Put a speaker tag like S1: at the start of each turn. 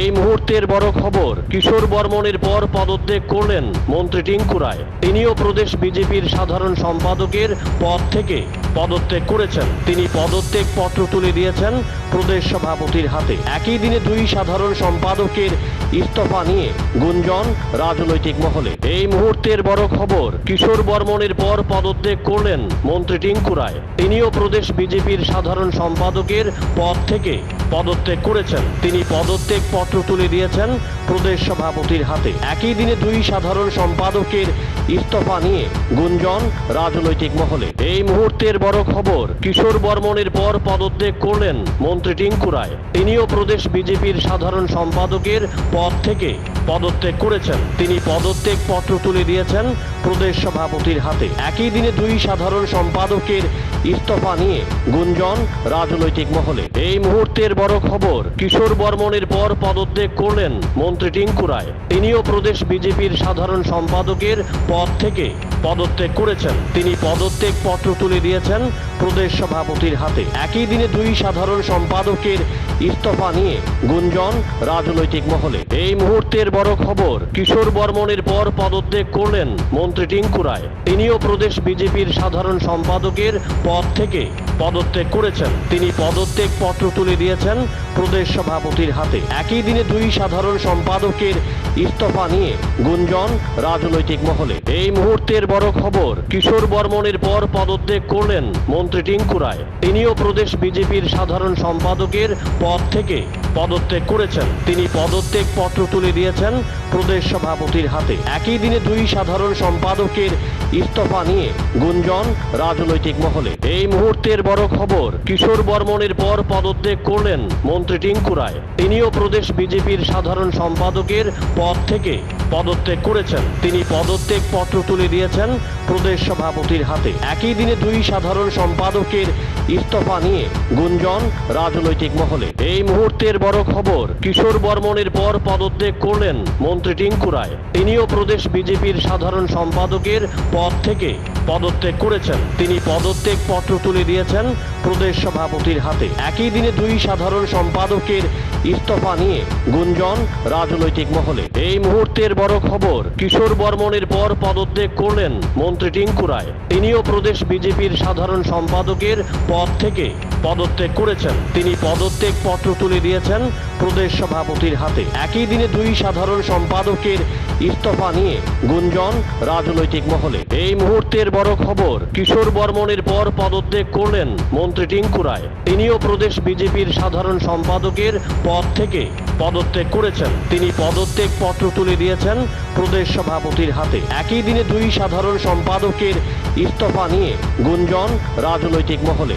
S1: এই মুহূর্তের বড় খবর, কিশোর বর্মনের পর পদত্যাগ করলেন মন্ত্রী টিঙ্কু রায় তিনিও প্রদেশ বিজেপির সাধারণ সম্পাদকের পদ থেকে পদত্যাগ করেছেন। তিনি পদত্যাগ পত্র তুলে দিয়েছেন প্রদেশ সভাপতির হাতে। একই দিনে দুই সাধারণ সম্পাদকের ইস্তফা নিয়ে গুঞ্জন রাজনৈতিক মহলে। এই মুহূর্তের বড় খবর, কিশোর বর্মনের পর পদত্যাগ করলেন মন্ত্রী টিঙ্কু রায় তিনিও প্রদেশ বিজেপির সাধারণ সম্পাদকের পদ থেকে পদত্যাগ করেছেন। তিনি পদত্যাগ পত্র তুলে দিয়েছেন প্রদেশ সভাপতির হাতে। একই দিনে দুই সাধারণ সম্পাদকের ইস্তফা নিয়ে গুঞ্জন রাজনৈতিক মহলে। এই মুহূর্তের বড় খবর, কিশোর বর্মনের পর পদত্যাগ করলেন মন্ত্রী টিঙ্কু রায়। তিনিও প্রদেশ বিজেপির সাধারণ সম্পাদকের পদ থেকে পদত্যাগ করেছেন। তিনি পদত্যাগ পত্র তুলে দিয়েছেন প্রদেশ সভাপতির হাতে। একই দিনে দুই সাধারণ সম্পাদকের ইস্তফা নিয়ে গুঞ্জন রাজনৈতিক মহলে। এই মুহূর্তের বড় খবর, কিশোর বর্মনের পর পদত্যাগ করলেন মন্ত্রী টিঙ্কু রায় তিনিও প্রদেশ বিজেপির সাধারণ সম্পাদকের পদ থেকে পদত্যাগ করেছেন। তিনি পদত্যাগ পত্র তুলে দিয়েছেন প্রদেশ সভাপতির হাতে। একই দিনে দুই সাধারণ সম্পাদকের ইস্তফা নিয়ে গুঞ্জন রাজনৈতিক মহলে। এই মুহূর্তের বড় খবর, কিশোর বর্মনের পর পদত্যাগ করলেন মন্ত্রী টিঙ্কুরায় তিনিও প্রদেশ বিজেপির সাধারণ সম্পাদকের পদ থেকে পদত্যাগ করেছেন। তিনি পদত্যাগ পত্র তুলে দিয়েছেন প্রদেশ সভাপতির হাতে। একই দিনে দুই সাধারণ সম্পাদকের ইস্তফা নিয়ে গুঞ্জন রাজনৈতিক মহলে। এই মুহূর্তের বড় খবর, কিশোর বর্মনের পর পদত্যাগ করলেন মন্ত্রী টিঙ্কু রায় তিনিও প্রদেশ বিজেপির সাধারণ সম্পাদকের পদ থেকে পদত্যাগ করেছেন। তিনি পদত্যাগ পত্র তুলে দিয়েছেন প্রদেশ সভাপতির হাতে। একই দিনে দুই সাধারণ সম্পাদকের ইস্তফা নিয়ে গুঞ্জন রাজনৈতিক মহলে। এই মুহূর্তের বড় খবর, কিশোর বর্মনের পর পদত্যাগ করলেন মন্ত্রী টিঙ্কু রায়। তিনিও প্রদেশ বিজেপির সাধারণ সম্পাদকের পদ থেকে পদত্যাগ করেছেন। তিনি পদত্যাগ পত্র তুলে দিয়েছেন প্রদেশ সভাপতির হাতে। একই দিনে দুই সাধারণ সম্পাদকের ইস্তফা নিয়ে গুঞ্জন রাজনৈতিক মহলে। এই মুহূর্তের বড় খবর। কিশোর বর্মনের পর পদত্যাগ করলেন মন্ত্রী টিঙ্কু রায় তিনিও প্রদেশ বিজেপির সাধারণ সম্পাদকের পদ থেকে। পদত্যাগ করেছেন। তিনি পদত্যাগ পত্র তুলে দিয়েছেন প্রদেশ সভাপতির হাতে। একই দিনে দুই সাধারণ সম্পাদকের ইস্তফা নিয়ে গুঞ্জন রাজনৈতিক মহলে। এই মুহূর্তের বড় খবর, কিশোর বর্মনের পর পদত্যাগ করলেন মন্ত্রী টিঙ্কু রায়। তিনিও প্রদেশ বিজেপির সাধারণ সম্পাদকের পদ থেকে পদত্যাগ করেছেন। তিনি পদত্যাগ পত্র তুলে দিয়েছেন প্রদেশ সভাপতির হাতে। একই দিনে দুই সাধারণ সম্পাদকের ইস্তফা নিয়ে গুঞ্জন রাজনৈতিক মহলে। এই মুহূর্তের বড় খবর, কিশোর বর্মনের পর পদত্যাগ করলেন মন্ত্রী টিঙ্কু রায়। তিনিও প্রদেশ বিজেপির সাধারণ সম্পাদকের পদ থেকে পদত্যাগ করেছেন। তিনি পদত্যাগ পত্র তুলে দিয়েছেন প্রদেশ সভাপতির হাতে। একই দিনে দুই সাধারণ সম্পাদকের ইস্তফা নিয়ে গুঞ্জন রাজনৈতিক মহলে।